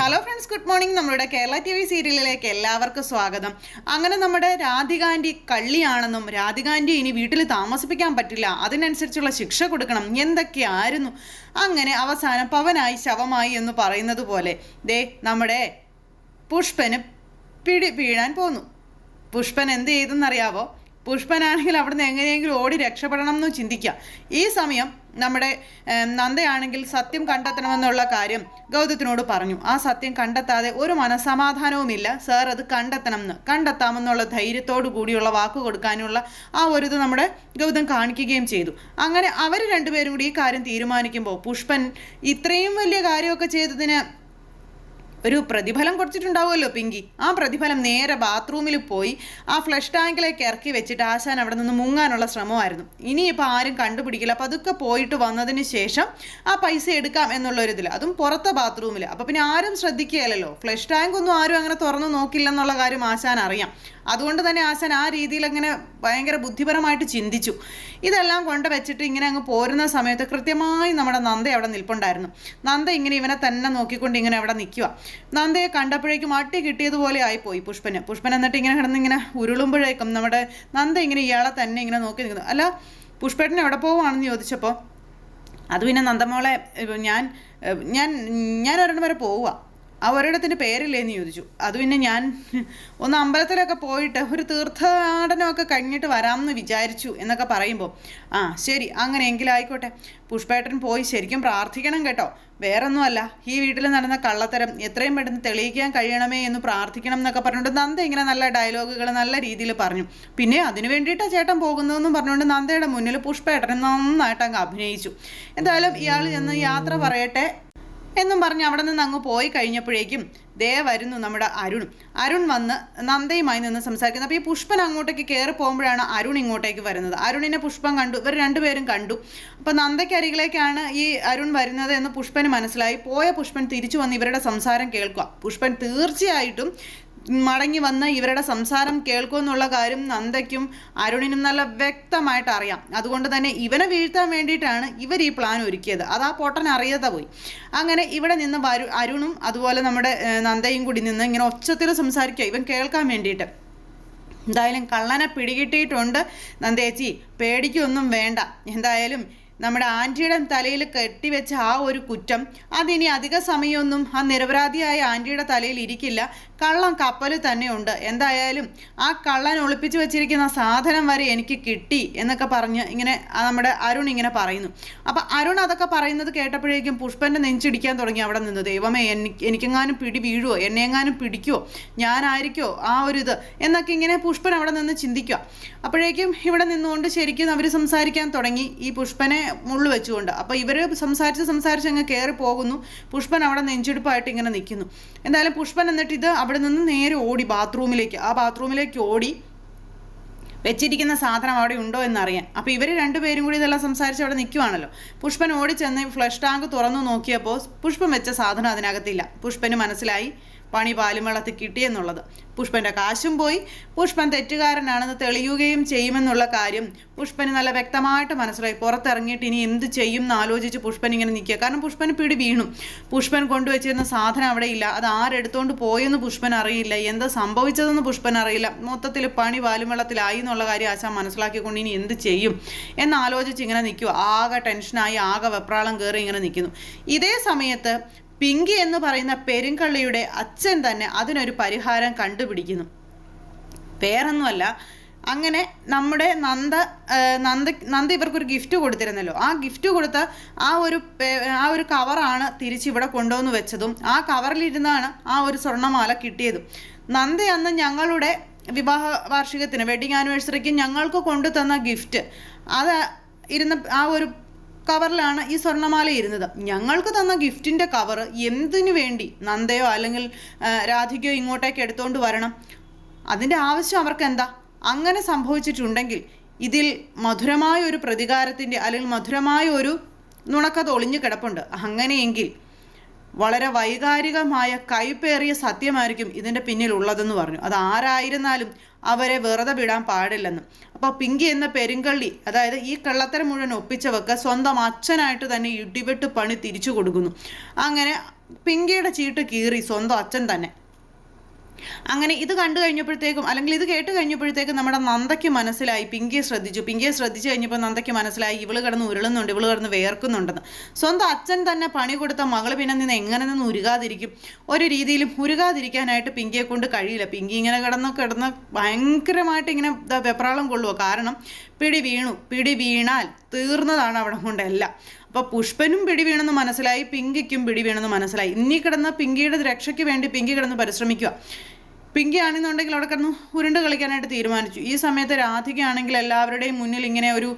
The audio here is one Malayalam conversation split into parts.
ഹലോ ഫ്രണ്ട്സ് ഗുഡ് മോർണിംഗ് നമ്മുടെ കേരള ടി വി സീരിയലിലേക്ക് എല്ലാവർക്കും സ്വാഗതം. അങ്ങനെ നമ്മുടെ രാധികാന്റി കള്ളിയാണെന്നും രാധികാന്റി ഇനി വീട്ടിൽ താമസിപ്പിക്കാൻ പറ്റില്ല അതിനനുസരിച്ചുള്ള ശിക്ഷ കൊടുക്കണം എന്തൊക്കെയായിരുന്നു? അങ്ങനെ അവസാനം പവനായി ശവമായി എന്ന് പറയുന്നത് പോലെ ദേ നമ്മുടെ പുഷ്പന് പിടി വീഴാൻ പോന്നു. പുഷ്പൻ എന്ത് ചെയ്തെന്നറിയാവോ? പുഷ്പനാണെങ്കിൽ അവിടുന്ന് എങ്ങനെയെങ്കിലും ഓടി രക്ഷപ്പെടണം എന്ന് ചിന്തിക്കുക. ഈ സമയം നമ്മുടെ നന്ദയാണെങ്കിൽ സത്യം കണ്ടെത്തണമെന്നുള്ള കാര്യം ഗൗതത്തിനോട് പറഞ്ഞു. ആ സത്യം കണ്ടെത്താതെ ഒരു മനസമാധാനവുമില്ല സാർ അത് കണ്ടെത്തണം എന്ന് കണ്ടെത്താമെന്നുള്ള ധൈര്യത്തോടു കൂടിയുള്ള വാക്ക് കൊടുക്കാനുള്ള ആ ഒരു ഇത് നമ്മുടെ ഗൗതം കാണിക്കുകയും ചെയ്തു. അങ്ങനെ അവർ രണ്ടുപേരും കൂടി ഈ കാര്യം തീരുമാനിക്കുമ്പോൾ പുഷ്പൻ ഇത്രയും വലിയ കാര്യമൊക്കെ ചെയ്തതിന് ഒരു പ്രതിഫലം കൊടുത്തിട്ടുണ്ടാവുമല്ലോ പിങ്കി. ആ പ്രതിഫലം നേരെ ബാത്റൂമിൽ പോയി ആ ഫ്ലഷ് ടാങ്കിലേക്ക് ഇറക്കി വെച്ചിട്ട് ആശാൻ അവിടെ നിന്ന് മുങ്ങാനുള്ള ശ്രമമായിരുന്നു. ഇനിയിപ്പോൾ ആരും കണ്ടുപിടിക്കില്ല. അപ്പോൾ അതൊക്കെ പോയിട്ട് വന്നതിന് ശേഷം ആ പൈസ എടുക്കാം എന്നുള്ളൊരിതിൽ അതും പുറത്തെ ബാത്റൂമിൽ അപ്പോൾ പിന്നെ ആരും ശ്രദ്ധിക്കുകയല്ലോ ഫ്ലഷ് ടാങ്ക് ഒന്നും ആരും അങ്ങനെ തുറന്നു നോക്കില്ലെന്നുള്ള കാര്യം ആശാൻ അറിയാം. അതുകൊണ്ട് തന്നെ ആശാൻ ആ രീതിയിൽ അങ്ങനെ ഭയങ്കര ബുദ്ധിപരമായിട്ട് ചിന്തിച്ചു. ഇതെല്ലാം കൊണ്ട് വെച്ചിട്ട് ഇങ്ങനെ അങ്ങ് പോരുന്ന സമയത്ത് കൃത്യമായി നമ്മുടെ നന്ദ അവിടെ നിൽപ്പുണ്ടായിരുന്നു. നന്ദ ഇങ്ങനെ ഇവനെ തന്നെ നോക്കിക്കൊണ്ട് ഇങ്ങനെ അവിടെ നിൽക്കുക നന്ദയെ കണ്ടപ്പോഴേക്കും അട്ടി കിട്ടിയതുപോലെ ആയിപ്പോയി പുഷ്പന്. പുഷ്പൻ എന്നിട്ട് ഇങ്ങനെ കിടന്ന് ഇങ്ങനെ ഉരുളുമ്പോഴേക്കും നമ്മുടെ നന്ദ ഇങ്ങനെ ഇയാളെ തന്നെ ഇങ്ങനെ നോക്കി നിൽക്കുന്നു. അല്ല പുഷ്പേട്ടൻ എവിടെ പോവുകയാണെന്ന് ചോദിച്ചപ്പോൾ അത് പിന്നെ നന്ദമോളെ ഞാൻ ഞാൻ ഞാൻ ഒരെണ്ണം വരെ പോവുക ആ ഒരിടത്തിന്റെ പേരില്ലേന്ന് ചോദിച്ചു. അത് പിന്നെ ഞാൻ ഒന്ന് അമ്പലത്തിലൊക്കെ പോയിട്ട് ഒരു തീർത്ഥാടനമൊക്കെ കഴിഞ്ഞിട്ട് വരാമെന്ന് വിചാരിച്ചു എന്നൊക്കെ പറയുമ്പോൾ ആ ശരി അങ്ങനെയെങ്കിൽ ആയിക്കോട്ടെ. പുഷ്പേട്ടൻ പോയി ശരിക്കും പ്രാർത്ഥിക്കണം കേട്ടോ. വേറൊന്നുമല്ല ഈ വീട്ടിൽ നടന്ന കള്ളത്തരം എത്രയും പെട്ടെന്ന് തെളിയിക്കാൻ കഴിയണമേ എന്ന് പ്രാർത്ഥിക്കണം എന്നൊക്കെ പറഞ്ഞുകൊണ്ട് നന്ദ ഇങ്ങനെ നല്ല ഡയലോഗുകൾ നല്ല രീതിയിൽ പറഞ്ഞു. പിന്നെ അതിനു വേണ്ടിയിട്ടാണ് ചേട്ടൻ പോകുന്നതെന്നും പറഞ്ഞുകൊണ്ട് നന്ദയുടെ മുന്നിൽ പുഷ്പേട്ടൻ നന്നായിട്ട് അങ്ങ് അഭിനയിച്ചു. എന്തായാലും ഇയാൾ ചെന്ന് യാത്ര പറയട്ടെ എന്നും പറഞ്ഞ് അവിടെ നിന്ന് അങ്ങ് പോയി കഴിഞ്ഞപ്പോഴേക്കും ദേ വരുന്നു നമ്മുടെ അരുൺ. അരുൺ വന്ന് നന്ദയുമായി നിന്ന് സംസാരിക്കുന്നത് അപ്പോൾ ഈ പുഷ്പൻ അങ്ങോട്ടേക്ക് കയറി പോകുമ്പോഴാണ് അരുൺ ഇങ്ങോട്ടേക്ക് വരുന്നത്. അരുണിനെ പുഷ്പം കണ്ടു. ഇവർ രണ്ടുപേരും കണ്ടു. അപ്പോൾ നന്ദയ്ക്ക് അരികിലേക്കാണ് ഈ അരുൺ വരുന്നത് എന്ന് പുഷ്പന് മനസ്സിലായി. പോയ പുഷ്പൻ തിരിച്ചു വന്ന് ഇവരുടെ സംസാരം കേൾക്കുക. പുഷ്പൻ തീർച്ചയായിട്ടും മടങ്ങി വന്ന് ഇവരുടെ സംസാരം കേൾക്കുമെന്നുള്ള കാര്യം നന്ദയ്ക്കും അരുണിനും നല്ല വ്യക്തമായിട്ട് അറിയാം. അതുകൊണ്ട് തന്നെ ഇവനെ വീഴ്ത്താൻ വേണ്ടിയിട്ടാണ് ഇവർ ഈ പ്ലാൻ ഒരുക്കിയത്. അത് ആ പൊട്ടൻ അറിയാതെ പോയി. അങ്ങനെ ഇവിടെ നിന്ന് വരു അരുണും അതുപോലെ നമ്മുടെ നന്ദയും കൂടി നിന്ന് ഇങ്ങനെ ഒച്ചത്തിൽ സംസാരിക്കുക. ഇവൻ കേൾക്കാൻ വേണ്ടിയിട്ട്. എന്തായാലും കള്ളനെ പിടികിട്ടിയിട്ടുണ്ട് നന്ദേച്ചി. പേടിക്കൊന്നും വേണ്ട. എന്തായാലും നമ്മുടെ ആന്റിയുടെ തലയിൽ കെട്ടിവെച്ച ആ ഒരു കുറ്റം അതിനി അധിക സമയമൊന്നും ആ നിരപരാധിയായ ആന്റിയുടെ തലയിൽ ഇരിക്കില്ല. കള്ളം കപ്പൽ തന്നെയുണ്ട്. എന്തായാലും ആ കള്ളൻ ഒളിപ്പിച്ചു വെച്ചിരിക്കുന്ന സാധനം വരെ എനിക്ക് കിട്ടി എന്നൊക്കെ പറഞ്ഞ് ഇങ്ങനെ നമ്മുടെ അരുൺ ഇങ്ങനെ പറയുന്നു. അപ്പം അരുൺ അതൊക്കെ പറയുന്നത് കേട്ടപ്പോഴേക്കും പുഷ്പന്റെ നെഞ്ചിടിക്കാൻ തുടങ്ങി അവിടെ നിന്ന്. ദൈവമേ എനിക്ക് എനിക്കെങ്ങാനും പിടി വീഴുവോ? എന്നെങ്ങാനും പിടിക്കുവോ? ഞാനായിരിക്കോ ആ ഒരു ഇത്? എന്നൊക്കെ ഇങ്ങനെ പുഷ്പൻ അവിടെ നിന്ന് ചിന്തിക്കുക. അപ്പോഴേക്കും ഇവിടെ നിന്നുകൊണ്ട് ശരിക്കും അവർ സംസാരിക്കാൻ തുടങ്ങി ഈ പുഷ്പനെ മുള്ളു വെച്ചുകൊണ്ട്. അപ്പോൾ ഇവർ സംസാരിച്ച് സംസാരിച്ച് അങ്ങ് കയറി പോകുന്നു. പുഷ്പൻ അവിടെ നെഞ്ചിടുപ്പായിട്ട് ഇങ്ങനെ നിൽക്കുന്നു. എന്തായാലും പുഷ്പൻ എന്നിട്ട് ഇത് അവിടെ നിന്ന് നേരെ ഓടി ബാത്റൂമിലേക്ക്. ആ ബാത്റൂമിലേക്ക് ഓടി വെച്ചിരിക്കുന്ന സാധനം അവിടെ ഉണ്ടോ എന്നറിയാൻ. അപ്പോൾ ഇവർ രണ്ടുപേരും കൂടി ഇതെല്ലാം സംസാരിച്ച് അവിടെ നിൽക്കുവാണല്ലോ. പുഷ്പൻ ഓടി ചെന്ന് ഫ്ലഷ് ടാങ്ക് തുറന്നു നോക്കിയപ്പോൾ പുഷ്പൻ വെച്ച സാധനം അതിനകത്തില്ല. പുഷ്പന് മനസ്സിലായി. പണി പാലും വെള്ളത്തിൽ കിട്ടിയെന്നുള്ളത് പുഷ്പന്റെ കാശും പോയി. പുഷ്പൻ തെറ്റുകാരനാണെന്ന് തെളിയുകയും ചെയ്യുമെന്നുള്ള കാര്യം പുഷ്പന് നല്ല വ്യക്തമായിട്ട് മനസ്സിലായി. പുറത്തിറങ്ങിയിട്ട് ഇനി എന്ത് ചെയ്യും എന്ന് ആലോചിച്ച് പുഷ്പൻ ഇങ്ങനെ നിൽക്കുക. കാരണം പുഷ്പന് പിടി വീണു. പുഷ്പൻ കൊണ്ടുവച്ചിരുന്ന സാധനം അവിടെ ഇല്ല. അത് ആരെടുത്തോണ്ട് പോയെന്ന് പുഷ്പൻ അറിയില്ല. എന്താ സംഭവിച്ചതെന്ന് പുഷ്പൻ അറിയില്ല. മൊത്തത്തിൽ പണി പാലും വെള്ളത്തിലായി എന്നുള്ള കാര്യം ആശാൻ മനസ്സിലാക്കിക്കൊണ്ട് ഇനി എന്ത് ചെയ്യും എന്ന് ആലോചിച്ച് ഇങ്ങനെ നിൽക്കുക. ആകെ ടെൻഷനായി ആകെ വെപ്രാളം കയറി ഇങ്ങനെ നിൽക്കുന്നു. ഇതേ സമയത്ത് പിങ്കി എന്ന് പറയുന്ന പെരുങ്കള്ളിയുടെ അച്ഛൻ തന്നെ അതിനൊരു പരിഹാരം കണ്ടുപിടിക്കുന്നു. വേറൊന്നുമല്ല അങ്ങനെ നമ്മുടെ നന്ദ നന്ദ നന്ദ ഇവർക്കൊരു ഗിഫ്റ്റ് കൊടുത്തിരുന്നല്ലോ. ആ ഗിഫ്റ്റ് കൊടുത്ത ആ ഒരു ആ ഒരു കവറാണ് തിരിച്ചിവിടെ കൊണ്ടുവന്ന് വെച്ചതും ആ കവറിലിരുന്നാണ് ആ ഒരു സ്വർണമാല കിട്ടിയതും. നന്ദ അന്ന് ഞങ്ങളുടെ വിവാഹ വാർഷികത്തിന് വെഡിങ് ആനിവേഴ്സറിക്ക് ഞങ്ങൾക്ക് കൊണ്ടു തന്ന ഗിഫ്റ്റ്. അത് ഇരുന്ന ആ ഒരു കവറിലാണ് ഈ സ്വർണമാല ഇരുന്നത്. ഞങ്ങൾക്ക് തന്ന ഗിഫ്റ്റിന്റെ കവർ എന്തിനു വേണ്ടി? നന്ദയോ അല്ലെങ്കിൽ രാധികയോ ഇങ്ങോട്ടേക്ക് എടുത്തുകൊണ്ട് വരണം? അതിന്റെ ആവശ്യം അവർക്ക് എന്താ അങ്ങനെ സംഭവിച്ചിട്ടുണ്ടെങ്കിൽ ഇതിൽ മധുരമായ ഒരു പ്രതികാരത്തിന്റെ അല്ലെങ്കിൽ മധുരമായ ഒരു നുണക്കഥ ഒളിഞ്ഞു കിടപ്പുണ്ട്. അങ്ങനെയെങ്കിൽ വളരെ വൈകാരികമായ കൈപ്പേറിയ സത്യമായിരിക്കും ഇതിന്റെ പിന്നിലുള്ളതെന്ന് പറഞ്ഞു. അത് ആരായിരുന്നാലും അവരെ വെറുതെ വിടാൻ പാടില്ലെന്നും. അപ്പോൾ പിങ്കി എന്ന പെരുങ്കള്ളി അതായത് ഈ കള്ളത്തരം മുഴുവൻ ഒപ്പിച്ചവർക്ക് സ്വന്തം അച്ഛനായിട്ട് തന്നെ ഇടിവെട്ട് പണി തിരിച്ചു കൊടുക്കുന്നു. അങ്ങനെ പിങ്കിയുടെ ചീട്ട് കീറി സ്വന്തം അച്ഛൻ തന്നെ. അങ്ങനെ ഇത് കണ്ടു കഴിഞ്ഞപ്പോഴത്തേക്കും അല്ലെങ്കിൽ ഇത് കേട്ട് കഴിഞ്ഞപ്പോഴത്തേക്കും നമ്മുടെ നന്ദയ്ക്ക് മനസ്സിലായി. പിങ്കിയെ ശ്രദ്ധിച്ചു. പിങ്കിയെ ശ്രദ്ധിച്ചു കഴിഞ്ഞപ്പോൾ നന്ദയ്ക്ക് മനസ്സിലായി ഇവൾ കിടന്ന് ഉരുളുന്നുണ്ട് ഇവൾ കിടന്ന് വേർക്കുന്നുണ്ടെന്ന്. സ്വന്തം അച്ഛൻ തന്നെ പണി കൊടുത്ത മകൾ പിന്നെ നിന്ന് എങ്ങനെ നിന്ന് ഉരുകാതിരിക്കും? ഒരു രീതിയിലും ഉരുകാതിരിക്കാനായിട്ട് പിങ്കിയെ കൊണ്ട് കഴിയില്ല. പിങ്കി ഇങ്ങനെ കിടന്ന് കിടന്ന് ഭയങ്കരമായിട്ട് ഇങ്ങനെ വെപ്രാളം കൊള്ളുവോ. കാരണം പിടി വീണു. പിടി വീണാൽ തീർന്നതാണ് അവിടെ കൊണ്ടെല്ലാം അപ്പോൾ പുഷ്പനും പിടി വീണെന്ന് മനസ്സിലായി പിങ്കിക്കും പിടി വീണെന്ന് മനസ്സിലായി. ഇന്നീ കിടന്ന പിങ്കിയുടെ രക്ഷയ്ക്ക് വേണ്ടി പിങ്കി കിടന്ന് പരിശ്രമിക്കുക. പിങ്കി ആണെന്നുണ്ടെങ്കിൽ അവിടെ കിടന്ന് ഉരുണ്ട് കളിക്കാനായിട്ട് തീരുമാനിച്ചു. ഈ സമയത്ത് രാധികയാണെങ്കിൽ എല്ലാവരുടെയും മുന്നിൽ ഇങ്ങനെ ഒരു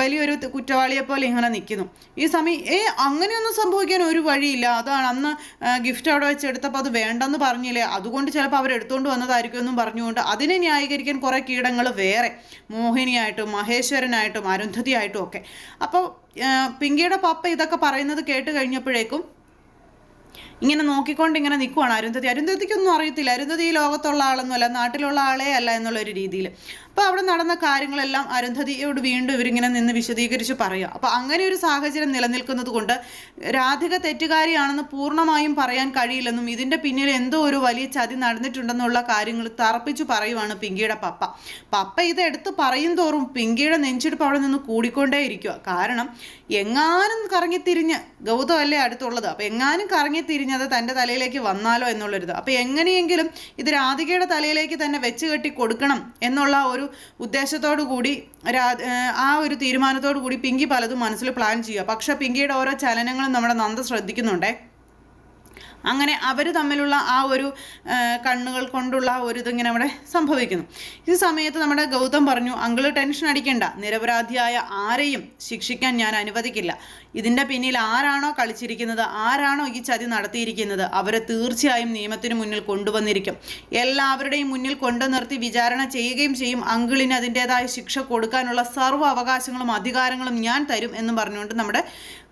വലിയൊരു കുറ്റവാളിയെ പോലെ ഇങ്ങനെ നിൽക്കുന്നു. ഈ സമയം ഏ അങ്ങനെയൊന്നും സംഭവിക്കാൻ ഒരു വഴിയില്ല. അതാണ് അന്ന് ഗിഫ്റ്റ് അവിടെ വെച്ച് എടുത്തപ്പോൾ അത് വേണ്ടെന്ന് പറഞ്ഞില്ലേ? അതുകൊണ്ട് ചിലപ്പോൾ അവർ എടുത്തുകൊണ്ട് വന്നതായിരിക്കും എന്നും പറഞ്ഞുകൊണ്ട് അതിനെ ന്യായീകരിക്കാൻ കുറേ കീടങ്ങൾ വേറെ. മോഹിനിയായിട്ടും മഹേശ്വരനായിട്ടും അരുന്ധതിയായിട്ടും ഒക്കെ. അപ്പോൾ പിങ്കിയുടെ പപ്പ ഇതൊക്കെ പറയുന്നത് കേട്ട് കഴിഞ്ഞപ്പോഴേക്കും ഇങ്ങനെ നോക്കിക്കൊണ്ട് ഇങ്ങനെ നിൽക്കുവാണ് അരുന്ധതി. അരുന്ധതിക്കൊന്നും അറിയത്തില്ല. അരുന്ധതി ഈ ലോകത്തുള്ള ആളൊന്നുമല്ല നാട്ടിലുള്ള ആളേ അല്ല എന്നുള്ളൊരു രീതിയിൽ അപ്പോൾ അവിടെ നടന്ന കാര്യങ്ങളെല്ലാം അരുന്ധതിയോട് വീണ്ടും ഇവരിങ്ങനെ നിന്ന് വിശദീകരിച്ച് പറയുക. അപ്പോൾ അങ്ങനെ ഒരു സാഹചര്യം നിലനിൽക്കുന്നത് കൊണ്ട് രാധിക തെറ്റുകാരിയാണെന്ന് പൂർണമായും പറയാൻ കഴിയില്ലെന്നും ഇതിന്റെ പിന്നിൽ എന്തോ ഒരു വലിയ ചതി നടന്നിട്ടുണ്ടെന്നുള്ള കാര്യങ്ങൾ തറപ്പിച്ചു പറയുവാണ് പിങ്കിയുടെ പപ്പ. പപ്പ ഇത് എടുത്ത് പറയും തോറും പിങ്കിയുടെ നെഞ്ചിടിപ്പ് അവിടെ നിന്ന് കൂടിക്കൊണ്ടേയിരിക്കുക. കാരണം എങ്ങാനും കറങ്ങിത്തിരിഞ്ഞ് ഗൗതം അല്ലേ അടുത്തുള്ളത്. അപ്പോൾ എങ്ങാനും കറങ്ങിത്തിരിഞ്ഞത് തന്റെ തലയിലേക്ക് വന്നാലോ എന്നുള്ളൊരിത്. അപ്പോൾ എങ്ങനെയെങ്കിലും ഇത് രാധികയുടെ തലയിലേക്ക് തന്നെ വെച്ച് കെട്ടി കൊടുക്കണം എന്നുള്ള ഒരു ഉദ്ദേശത്തോടു കൂടി ആ ഒരു തീരുമാനത്തോടു കൂടി പിങ്കി പലതും മനസ്സിൽ പ്ലാൻ ചെയ്യുക. പക്ഷേ പിങ്കിയുടെ ഓരോ ചലനങ്ങളും നമ്മുടെ നന്ദ ശ്രദ്ധിക്കുന്നുണ്ടേ. അങ്ങനെ അവർ തമ്മിലുള്ള ആ ഒരു കണ്ണുകൾ കൊണ്ടുള്ള ഒരു ഇതിങ്ങനെ അവിടെ സംഭവിക്കുന്നു. ഈ സമയത്ത് നമ്മുടെ ഗൗതം പറഞ്ഞു അങ്കിൾ ടെൻഷൻ അടിക്കേണ്ട. നിരപരാധിയായ ആരെയും ശിക്ഷിക്കാൻ ഞാൻ അനുവദിക്കില്ല. ഇതിന്റെ പിന്നിൽ ആരാണോ കളിച്ചിരിക്കുന്നത് ആരാണോ ഈ ചതി നടത്തിയിരിക്കുന്നത് അവരെ തീർച്ചയായും നിയമത്തിന് മുന്നിൽ കൊണ്ടുവന്നിരിക്കും. എല്ലാവരുടെയും മുന്നിൽ കൊണ്ടു നിർത്തി വിചാരണ ചെയ്യുകയും ചെയ്യും. അങ്കിളിന് അതിന്റെതായ ശിക്ഷ കൊടുക്കാനുള്ള സർവ അവകാശങ്ങളും അധികാരങ്ങളും ഞാൻ തരും എന്ന് പറഞ്ഞുകൊണ്ട് നമ്മുടെ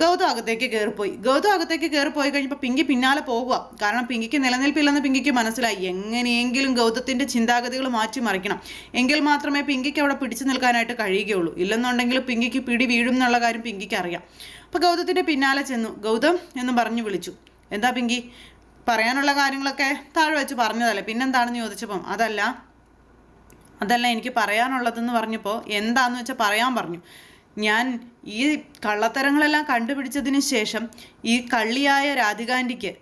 ഗൗതം അകത്തേക്ക് കയറിപ്പോയി. ഗൗതം അകത്തേക്ക് കയറിപ്പോയി കഴിഞ്ഞപ്പോൾ പിങ്കി പിന്നാലെ പോകുക. കാരണം പിങ്കിക്ക് നിലനിൽപ്പില്ലെന്ന് പിങ്കിക്ക് മനസ്സിലായി. എങ്ങനെയെങ്കിലും ഗൗതത്തിന്റെ ചിന്താഗതികൾ മാറ്റിമറിക്കണം എങ്കിൽ മാത്രമേ പിങ്കിക്ക് അവിടെ പിടിച്ചു നിൽക്കാനായിട്ട് കഴിയുകയുള്ളൂ. ഇല്ലെന്നുണ്ടെങ്കിൽ പിങ്കിക്ക് പിടി വീഴും എന്നുള്ള കാര്യം പിങ്കിക്ക് അറിയാം. അപ്പോൾ ഗൗതത്തിന്റെ പിന്നാലെ ചെന്നു. ഗൗതം എന്ന് പറഞ്ഞു വിളിച്ചു. എന്താ പിങ്കി? പറയാനുള്ള കാര്യങ്ങളൊക്കെ താഴെ വെച്ച് പറഞ്ഞതല്ലേ? പിന്നെന്താണെന്ന് ചോദിച്ചപ്പം അതല്ല അതല്ല എനിക്ക് പറയാനുള്ളതെന്ന് പറഞ്ഞപ്പോൾ എന്താന്ന് വെച്ചാൽ പറയാൻ പറഞ്ഞു. ഞാൻ ഈ കള്ളത്തരങ്ങളെല്ലാം കണ്ടുപിടിച്ചതിന് ശേഷം ഈ കള്ളിയായ രാധികാന്റിക്ക്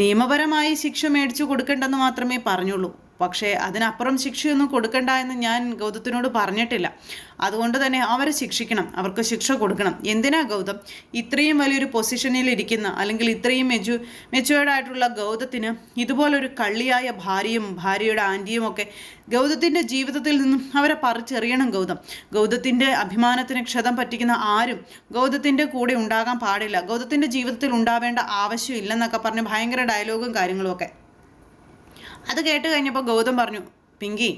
നിയമപരമായി ശിക്ഷ മേടിച്ചു കൊടുക്കേണ്ടെന്ന് മാത്രമേ പറഞ്ഞുള്ളൂ. പക്ഷേ അതിനപ്പുറം ശിക്ഷയൊന്നും കൊടുക്കണ്ട എന്ന് ഞാൻ ഗൗതത്തിനോട് പറഞ്ഞിട്ടില്ല. അതുകൊണ്ട് തന്നെ അവരെ ശിക്ഷിക്കണം. അവർക്ക് ശിക്ഷ കൊടുക്കണം. എന്തിനാ ഗൗതം? ഇത്രയും വലിയൊരു പൊസിഷനിൽ ഇരിക്കുന്ന അല്ലെങ്കിൽ ഇത്രയും മെച്ചു മെച്ചുവേർഡ് ആയിട്ടുള്ള ഗൗതത്തിന് ഇതുപോലൊരു കള്ളിയായ ഭാര്യയും ഭാര്യയുടെ ആന്റിയും ഒക്കെ ഗൗതത്തിന്റെ ജീവിതത്തിൽ നിന്നും അവരെ പറിച്ചെറിയണം ഗൗതം. ഗൗതത്തിന്റെ അഭിമാനത്തിന് ക്ഷതം പറ്റിക്കുന്ന ആരും ഗൗതത്തിന്റെ കൂടെ ഉണ്ടാകാൻ പാടില്ല. ഗൗതത്തിന്റെ ജീവിതത്തിൽ ഉണ്ടാവേണ്ട ആവശ്യമില്ലെന്നൊക്കെ പറഞ്ഞ് ഭയങ്കര ഡയലോഗും കാര്യങ്ങളും ഒക്കെ. അത് കേട്ട് കഴിഞ്ഞപ്പോൾ ഗൗതം പറഞ്ഞു പിങ്കി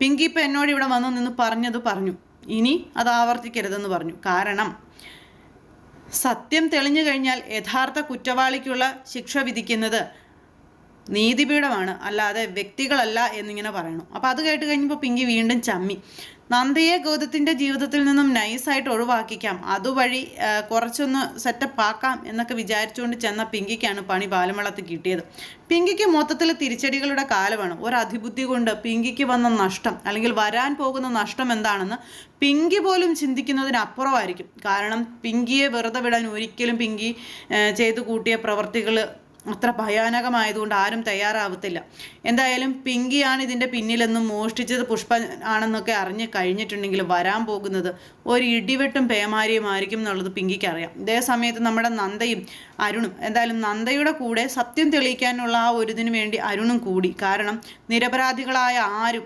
പിങ്കി ഇപ്പം എന്നോട് ഇവിടെ വന്നു നിന്ന് പറഞ്ഞത് പറഞ്ഞു. ഇനി അത് ആവർത്തിക്കരുതെന്ന് പറഞ്ഞു. കാരണം സത്യം തെളിഞ്ഞു കഴിഞ്ഞാൽ യഥാർത്ഥ കുറ്റവാളിക്കുള്ള ശിക്ഷ വിധിക്കുന്നത് നീതിപീഠമാണ്. അല്ലാതെ വ്യക്തികളല്ല എന്നിങ്ങനെ പറയണം. അപ്പോൾ അത് കേട്ട് കഴിഞ്ഞപ്പോൾ പിങ്കി വീണ്ടും ചമ്മി. നന്ദയെ ഗൗതത്തിന്റെ ജീവിതത്തിൽ നിന്നും നൈസായിട്ട് ഒഴിവാക്കിക്കാം. അതുവഴി കുറച്ചൊന്ന് സെറ്റപ്പ് ആക്കാം എന്നൊക്കെ വിചാരിച്ചുകൊണ്ട് ചെന്ന പിങ്കിക്കാണ് പണി പാലമളത്ത് കിട്ടിയത്. പിങ്കിക്ക് മൊത്തത്തിൽ തിരിച്ചടികളുടെ കാലമാണ്. ഒരു അതിബുദ്ധി കൊണ്ട് പിങ്കിക്ക് വന്ന നഷ്ടം അല്ലെങ്കിൽ വരാൻ പോകുന്ന നഷ്ടം എന്താണെന്ന് പിങ്കി പോലും ചിന്തിക്കുന്നതിനപ്പുറമായിരിക്കും. കാരണം പിങ്കിയെ വെറുതെ വിടാൻ ഒരിക്കലും പിങ്കി ചെയ്തു കൂട്ടിയ പ്രവർത്തികൾ അത്ര ഭയാനകമായതുകൊണ്ട് ആരും തയ്യാറാവത്തില്ല. എന്തായാലും പിങ്കിയാണ് ഇതിന്റെ പിന്നിലെന്നും മോഷ്ടിച്ചത് പുഷ്പ ആണെന്നൊക്കെ അറിഞ്ഞ് കഴിഞ്ഞിട്ടുണ്ടെങ്കിൽ വരാൻ പോകുന്നത് ഒരു ഇടിവെട്ടും പേമാരിയുമായിരിക്കും എന്നുള്ളത് പിങ്കിക്ക് അറിയാം ഇതേ സമയത്ത് നമ്മുടെ നന്ദയും അരുണും എന്തായാലും നന്ദയുടെ കൂടെ സത്യം തെളിയിക്കാനുള്ള ആ ഒരു ഇതിനു വേണ്ടി അരുണും കൂടി. കാരണം നിരപരാധികളായ ആരും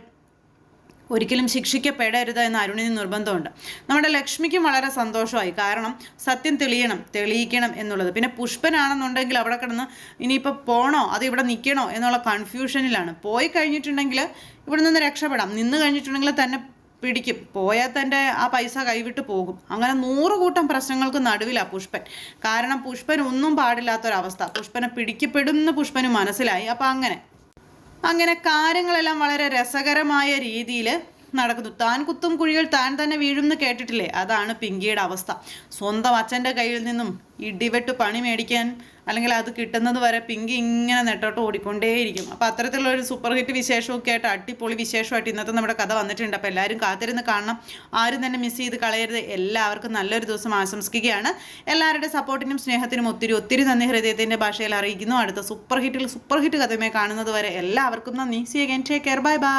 ഒരിക്കലും ശിക്ഷിക്കപ്പെടരുത് എന്ന് അരുണിന് നിർബന്ധമുണ്ട്. നമ്മുടെ ലക്ഷ്മിക്കും വളരെ സന്തോഷമായി. കാരണം സത്യം തെളിയണം തെളിയിക്കണം എന്നുള്ളത്. പിന്നെ പുഷ്പനാണെന്നുണ്ടെങ്കിൽ അവിടെ കിടന്ന് ഇനിയിപ്പോൾ പോണോ? അത് ഇവിടെ നിൽക്കണോ എന്നുള്ള കൺഫ്യൂഷനിലാണ് പോയി കഴിഞ്ഞിട്ടുണ്ടെങ്കിൽ ഇവിടെ നിന്ന് രക്ഷപ്പെടാം. നിന്ന് കഴിഞ്ഞിട്ടുണ്ടെങ്കിൽ തന്നെ പിടിക്കും. പോയാൽ തന്റെ ആ പൈസ കൈവിട്ട് പോകും. അങ്ങനെ നൂറ് കൂട്ടം പ്രശ്നങ്ങൾക്ക് നടുവിലാണ് പുഷ്പൻ. കാരണം പുഷ്പൻ ഒന്നും പാടില്ലാത്തൊരവസ്ഥ. പുഷ്പനെ പിടിക്കപ്പെടുന്ന പുഷ്പന് മനസ്സിലായി. അപ്പം അങ്ങനെ അങ്ങനെ കാര്യങ്ങളെല്ലാം വളരെ രസകരമായ രീതിയിൽ നടക്കുന്നു. താൻ കുത്തും കുഴികൾ താൻ തന്നെ വീഴും എന്ന് കേട്ടിട്ടില്ലേ? അതാണ് പിങ്കിയുടെ അവസ്ഥ. സ്വന്തം അച്ഛന്റെ കയ്യിൽ നിന്നും ഇടിവെട്ട് പണി മേടിക്കാൻ അല്ലെങ്കിൽ അത് കിട്ടുന്നത് വരെ പിങ്കി ഇങ്ങനെ നെട്ടോട്ട് ഓടിക്കൊണ്ടേയിരിക്കും. അപ്പോൾ അത്തരത്തിലുള്ള ഒരു സൂപ്പർ ഹിറ്റ് വിശേഷമൊക്കെ ആയിട്ട് അടിപൊളി വിശേഷമായിട്ട് ഇന്നത്തെ നമ്മുടെ കഥ വന്നിട്ടുണ്ട്. അപ്പോൾ എല്ലാവരും കാത്തിരുന്ന് കാണണം. ആരും തന്നെ മിസ് ചെയ്ത് കളയരുത്. എല്ലാവർക്കും നല്ലൊരു ദിവസം ആശംസിക്കുകയാണ്. എല്ലാവരുടെ സപ്പോർട്ടിനും സ്നേഹത്തിനും ഒത്തിരി ഒത്തിരി നന്ദി. ഹൃദയത്തിന്റെ ഭാഷയിൽ അറിയിക്കുന്നു. അടുത്ത സൂപ്പർ ഹിറ്റിൽ സൂപ്പർ ഹിറ്റ് കഥയുമായി കാണുന്നത് വരെ എല്ലാവർക്കും നന്ദി. See again take care bye bye